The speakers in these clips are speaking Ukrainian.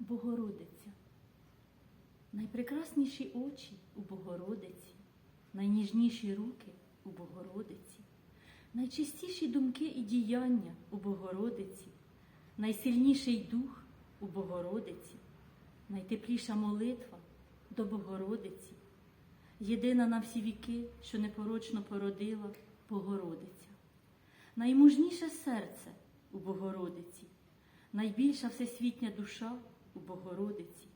Богородиця. Найпрекрасніші очі у Богородиці, найніжніші руки у Богородиці, найчистіші думки і діяння у Богородиці, найсильніший дух у Богородиці, найтепліша молитва до Богородиці, єдина на всі віки, що непорочно породила Богородиця, наймужніше серце у Богородиці, найбільша всесвітня душа Богородиці,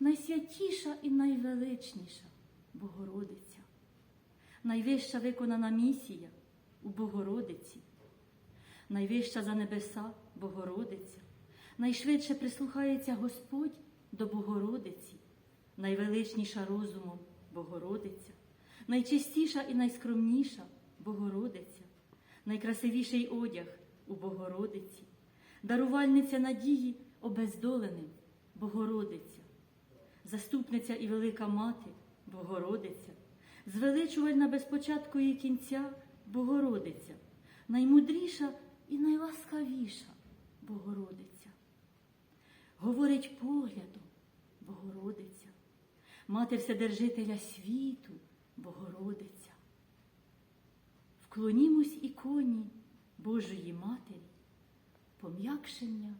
найсвятіша і найвеличніша Богородиця, найвища виконана місія у Богородиці, найвища за небеса Богородиця, найшвидше прислухається Господь до Богородиці, найвеличніша розумом Богородиця, найчистіша і найскромніша Богородиця, найкрасивіший одяг у Богородиці, дарувальниця надії обездоленим Богородиця, заступниця і велика мати Богородиця, звеличувальна без початку і кінця Богородиця, наймудріша і найласкавіша Богородиця. Говорить поглядом Богородиця, мати Вседержителя світу Богородиця. Вклонімось іконі Божої Матері, пом'якшення.